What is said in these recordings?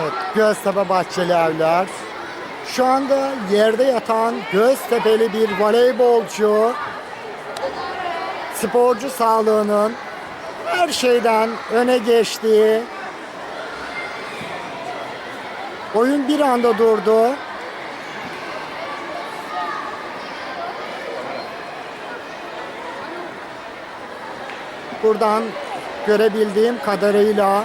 Evet, Göztepe Bahçeli Evler. Şu anda yerde yatan Göztepe'li bir voleybolcu sporcu sağlığının her şeyden öne geçtiği oyun bir anda durdu. Buradan görebildiğim kadarıyla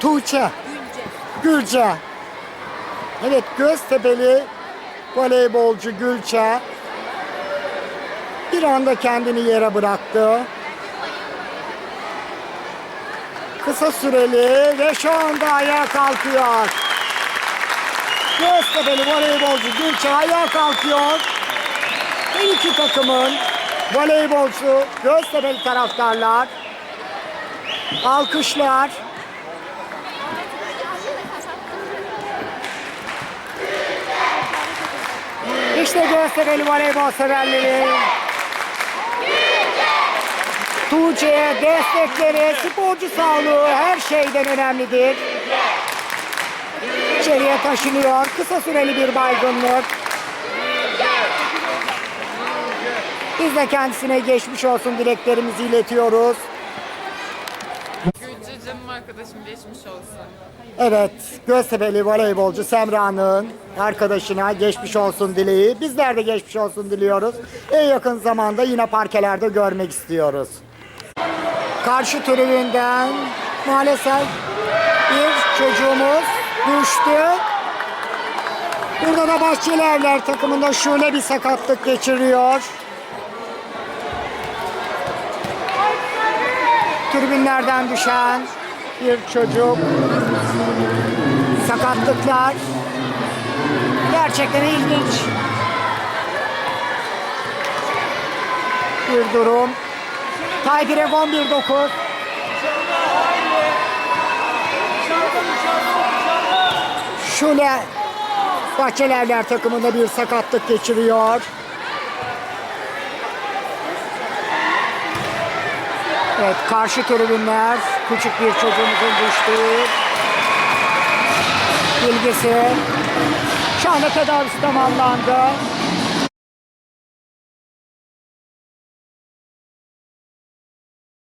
Tuğçe. Gülce. Evet Göztepe'li voleybolcu Gülçe bir anda kendini yere bıraktı. Kısa süreli ve şu anda ayağa kalkıyor. Göztepe'li voleybolcu Gülçe ayağa kalkıyor. Her iki takımın voleybolcu Göztepe'li taraftarlar alkışlar. İşte Göztepe'li voleybol severleri. Tuğçe'ye destekleri, sporcu sağlığı her şeyden önemlidir. İçeriye taşınıyor. Kısa süreli bir baygınlık. Biz de kendisine geçmiş olsun dileklerimizi iletiyoruz. Canım arkadaşım geçmiş olsun. Evet, Göztepe'li voleybolcu Semra'nın arkadaşına geçmiş olsun dileği. Bizler de geçmiş olsun diliyoruz. En yakın zamanda yine parkelerde görmek istiyoruz. Karşı tribünden maalesef bir çocuğumuz düştü. Burada da Bahçeli Evler takımında şöyle bir sakatlık geçiriyor. Tribünlerden düşen bir çocuk. Sakatlıklar. Gerçekten ilginç. Bir durum. Taybirek 11-9. Şule Bahçelievler takımında bir sakatlık geçiriyor. Evet karşı tribünler küçük bir çocuğumuzun düştüğü bilgisi. Şu anda tedavisi tamamlandı.